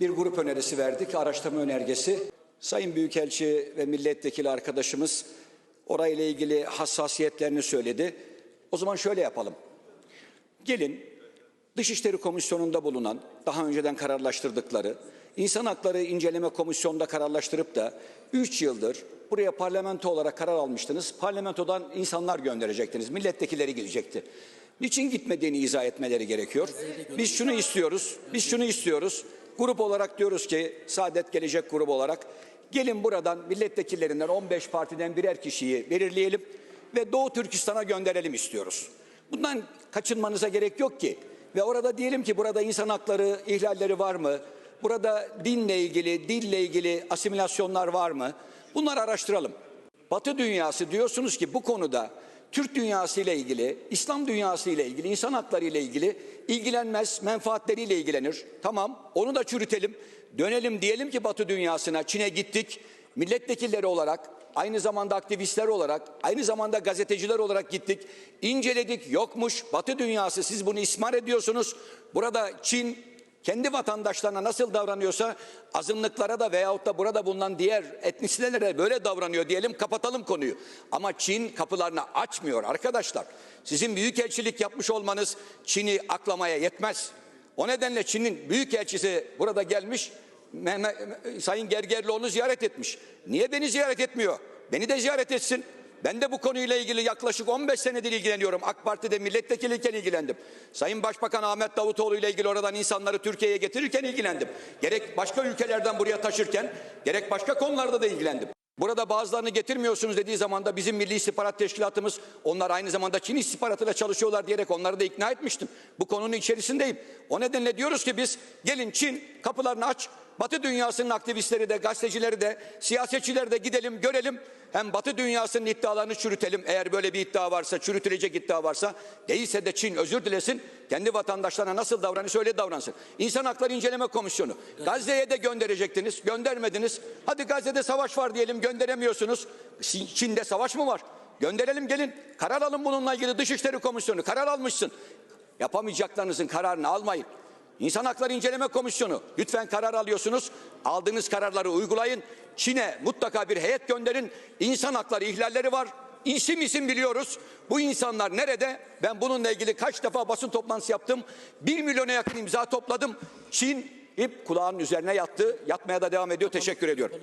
bir grup önerisi verdik, araştırma önergesi. Sayın Büyükelçi ve milletvekili arkadaşımız orayla ilgili hassasiyetlerini söyledi. O zaman şöyle yapalım. Gelin Dışişleri Komisyonu'nda bulunan, daha önceden kararlaştırdıkları, İnsan Hakları İnceleme Komisyonu'nda kararlaştırıp da 3 yıldır buraya parlamento olarak karar almıştınız. Parlamentodan insanlar gönderecektiniz, milletvekilleri gidecekti. Niçin gitmediğini izah etmeleri gerekiyor. Biz şunu istiyoruz, biz şunu istiyoruz. Grup olarak diyoruz ki, Saadet Gelecek grubu olarak, gelin buradan milletvekillerinden 15 partiden birer kişiyi belirleyelim ve Doğu Türkistan'a gönderelim istiyoruz. Bundan kaçınmanıza gerek yok ki. Ve orada diyelim ki burada insan hakları ihlalleri var mı? Burada dinle ilgili, dille ilgili asimilasyonlar var mı? Bunları araştıralım. Batı dünyası diyorsunuz ki bu konuda Türk dünyası ile ilgili, İslam dünyası ile ilgili, insan hakları ile ilgili ilgilenmez, menfaatleriyle ilgilenir. Tamam, onu da çürütelim. Dönelim diyelim ki Batı dünyasına, Çin'e gittik. Milletvekilleri olarak, aynı zamanda aktivistler olarak, aynı zamanda gazeteciler olarak gittik. İnceledik, yokmuş. Batı dünyası siz bunu ismar ediyorsunuz. Burada Çin kendi vatandaşlarına nasıl davranıyorsa azınlıklara da veyahut da burada bulunan diğer etnisitelere böyle davranıyor diyelim kapatalım konuyu. Ama Çin kapılarını açmıyor arkadaşlar. Sizin büyükelçilik yapmış olmanız Çin'i aklamaya yetmez. O nedenle Çin'in büyükelçisi burada gelmiş Mehmet, Sayın Gergerlioğlu'nu ziyaret etmiş. Niye beni ziyaret etmiyor? Beni de ziyaret etsin. Ben de bu konuyla ilgili yaklaşık 15 senedir ilgileniyorum. AK Parti'de milletvekiliyken ilgilendim. Sayın Başbakan Ahmet Davutoğlu ile ilgili oradan insanları Türkiye'ye getirirken ilgilendim. Gerek başka ülkelerden buraya taşırken, gerek başka konularda da ilgilendim. Burada bazılarını getirmiyorsunuz dediği zaman da bizim Milli İstihbarat Teşkilatımız onlar aynı zamanda Çin istihbaratıyla çalışıyorlar diyerek onları da ikna etmiştim. Bu konunun içerisindeyim. O nedenle diyoruz ki biz gelin Çin kapılarını aç. Batı dünyasının aktivistleri de, gazetecileri de, siyasetçileri de gidelim, görelim. Hem Batı dünyasının iddialarını çürütelim. Eğer böyle bir iddia varsa, çürütülecek iddia varsa, değilse de Çin özür dilesin. Kendi vatandaşlarına nasıl davranırsa öyle davransın. İnsan Hakları İnceleme Komisyonu. Gazze'ye de gönderecektiniz, göndermediniz. Hadi Gazze'de savaş var diyelim, gönderemiyorsunuz. Çin'de savaş mı var? Gönderelim gelin. Karar alın bununla ilgili Dışişleri Komisyonu. Karar almışsın. Yapamayacaklarınızın kararını almayın. İnsan Hakları İnceleme Komisyonu lütfen karar alıyorsunuz. Aldığınız kararları uygulayın. Çin'e mutlaka bir heyet gönderin. İnsan hakları ihlalleri var. İsim isim biliyoruz. Bu insanlar nerede? Ben bununla ilgili kaç defa basın toplantısı yaptım. Bir milyona yakın imza topladım. Çin ip kulağının üzerine yattı. Yatmaya da devam ediyor. Teşekkür ediyorum.